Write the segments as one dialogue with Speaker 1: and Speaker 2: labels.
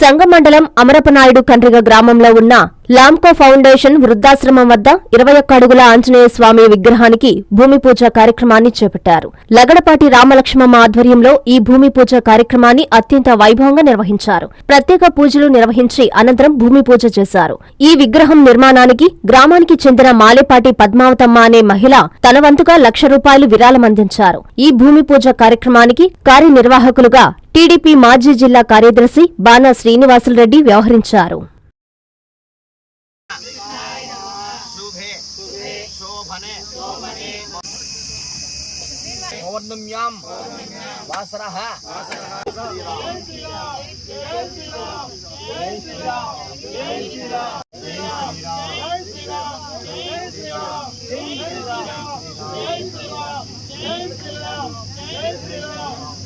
Speaker 1: సంగమండలం అమరపనాయుడు కండ్రిగ గ్రామంలో ఉన్న లాంకో ఫౌండేషన్ వృద్ధాశ్రమం వద్ద ఇరవై ఒక్క అడుగుల ఆంజనేయ స్వామి విగ్రహానికి భూమి పూజ కార్యక్రమాన్ని చేపట్టారు. లగడపాటి రామలక్ష్మమ్మ ఆధ్వర్యంలో ఈ భూమి పూజ కార్యక్రమాన్ని అత్యంత వైభవంగా నిర్వహించారు. ప్రత్యేక పూజలు నిర్వహించి అనంతరం భూమి పూజ చేశారు. ఈ విగ్రహం నిర్మాణానికి గ్రామానికి చెందిన మాలేపాటి పద్మావతమ్మ అనే మహిళ తన వంతుగా లక్ష రూపాయలు విరాళమందించారు. ఈ భూమి పూజ కార్యక్రమానికి కార్యనిర్వాహకులుగా టీడీపీ మాజీ జిల్లా కార్యదర్శి బానా శ్రీనివాసులరెడ్డి వ్యవహరించారు.
Speaker 2: జై శ్రీరామ్ జై శ్రీరామ్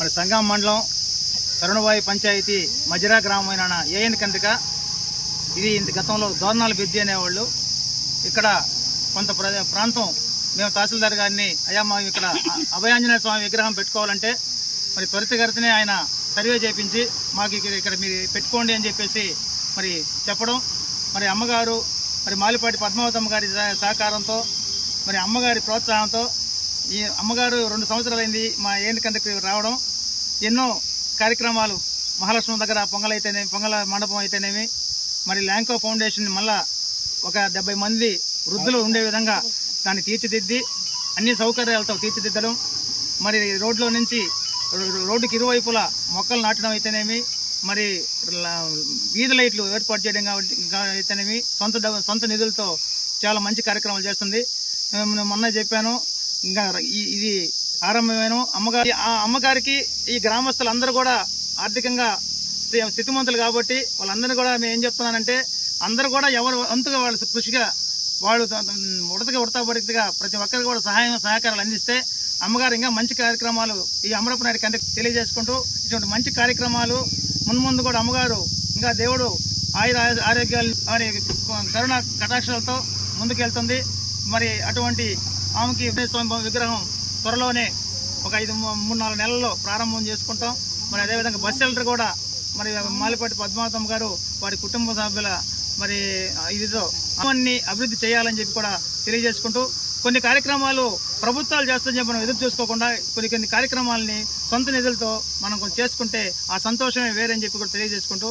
Speaker 2: మరి సంగం మండలం తరుణవాయి పంచాయతీ మజిరా గ్రామమైన ఏఎన్ కందిక. ఇది ఇంత గతంలో దోర్నాల బిద్ది అనేవాళ్ళు. ఇక్కడ కొంత ప్ర- ప్రాంతం మేము తహసీల్దార్ గారిని అయ్యా మా ఇక్కడ అభయాంజనేయ స్వామి విగ్రహం పెట్టుకోవాలంటే మరి త్వరితగతినే ఆయన సర్వే చేపించి మాకు ఇక్కడ ఇక్కడ మీరు పెట్టుకోండి అని చెప్పేసి మరి చెప్పడం. మరి అమ్మగారు మరి మాలిపాటి పద్మావతమ్మ గారి సహకారంతో మరి అమ్మగారి ప్రోత్సాహంతో ఈ అమ్మగారు రెండు సంవత్సరాలైంది మా ఏంటి కందకి రావడం. ఎన్నో కార్యక్రమాలు మహాలక్ష్మి దగ్గర పొంగల్ అయితేనేమి పొంగల మండపం అయితేనేమి మరి ల్యాంకో ఫౌండేషన్ మళ్ళా ఒక డెబ్బై మంది వృద్ధులు ఉండే విధంగా దాన్ని తీర్చిదిద్ది అన్ని సౌకర్యాలతో తీర్చిదిద్దడం. మరి రోడ్లో నుంచి రో- రోడ్డుకి ఇరువైపులా మొక్కలు నాటడం అయితేనేమి మరి వీధి లైట్లు ఏర్పాటు చేయడం కాబట్టి అయితేనేమి సొంత సొంత నిధులతో చాలా మంచి కార్యక్రమాలు చేస్తుంది. మొన్న చెప్పాను ఇంకా ఈ- ఇది ఆరంభమేను. అమ్మగారి ఆ అమ్మగారికి ఈ గ్రామస్తులందరూ కూడా ఆర్థికంగా స్థితిమంతులు కాబట్టి వాళ్ళందరినీ కూడా మేము ఏం చెప్తున్నానంటే అందరూ కూడా ఎవరు వంతుగా వాళ్ళు కృషిగా వాళ్ళు ఉడతగా ఉడతా ప్రతి ఒక్కరికి కూడా సహాయం సహకారాలు అందిస్తే అమ్మగారు ఇంకా మంచి కార్యక్రమాలు ఈ అమరపు నాయుడు కంటే తెలియజేసుకుంటూ ఇటువంటి మంచి కార్యక్రమాలు మున్ముందు కూడా అమ్మగారు ఇంకా దేవుడు ఆయుర ఆరోగ్యాలు మరి కరుణ కటాక్షాలతో ముందుకెళ్తుంది. మరి అటువంటి ఆమెకి వెంకటేశ్వర స్వామి విగ్రహం త్వరలోనే ఒక ఐదు మూడు నాలుగు నెలల్లో ప్రారంభం చేసుకుంటాం. మరి అదేవిధంగా బస్ షెల్టర్ కూడా మరి మాలిపాటి పద్మావతమ్మ గారు వారి కుటుంబ సభ్యుల మరి ఇదితో అన్ని అభివృద్ధి చేయాలని చెప్పి కూడా తెలియజేసుకుంటూ కొన్ని కార్యక్రమాలు ప్రభుత్వాలు చేస్తాయని చెప్పి మనం ఎదురు చూసుకోకుండా కొన్ని కొన్ని కార్యక్రమాలని సొంత నిధులతో మనం కొంచెం చేసుకుంటే ఆ సంతోషమే వేరని చెప్పి కూడా తెలియజేసుకుంటూ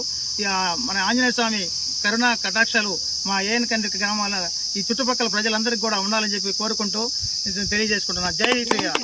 Speaker 2: మన ఆంజనేయ స్వామి కరుణ కటాక్షాలు మా ఏఎన్ కండ్రిక గ్రామాల ఈ చుట్టుపక్కల ప్రజలందరికీ కూడా ఉండాలని చెప్పి కోరుకుంటూ ఇది తెలియజేసుకుంటున్నా. జై శ్రీరామ్